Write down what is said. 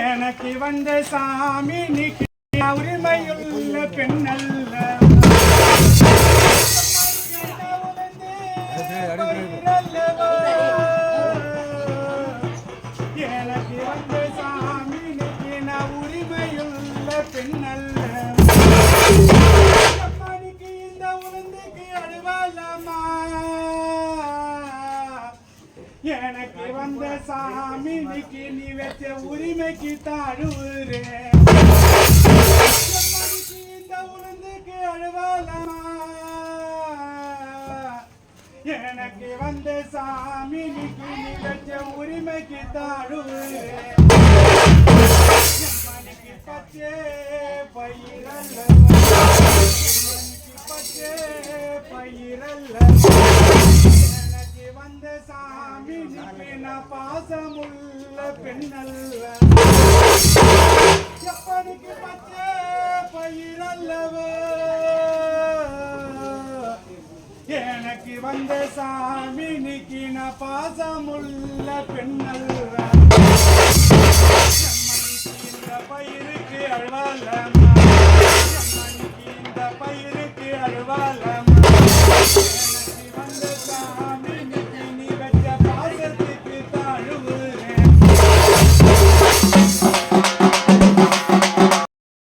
எனக்கு வந்த சாமி நீக்கி உரிமையுள்ள பெண்ணல்ல எனக்கு வந்த சாமி நீக்கி உரிமையுள்ள பெண்ணல்ல இந்த உளுந்துக்கு அழுவாலாமா எனக்கு வந்த சாமி நிக்கு நீ வச்ச உரிமைக்கு தாழுவுறேன் இந்த உளுந்துக்கு அழுவாலாமா எனக்கு வந்த சாமி நிக்கு நீ வச்ச உரிமைக்கு தாழுவுறேன் பச்சே பயிரல்ல பச்சே பயிரல்ல வந்த சாமி பாசமுள்ள பெண்ணல்ல. எப்படிக்கு பச்சை பயிரல்லவோ? எனக்கு வந்த சாமி நிக்கின பாசமுள்ள பெண்ணல்ல. பயிருக்கு அழுவாலம்மா இந்த பயிருக்கு அழுவால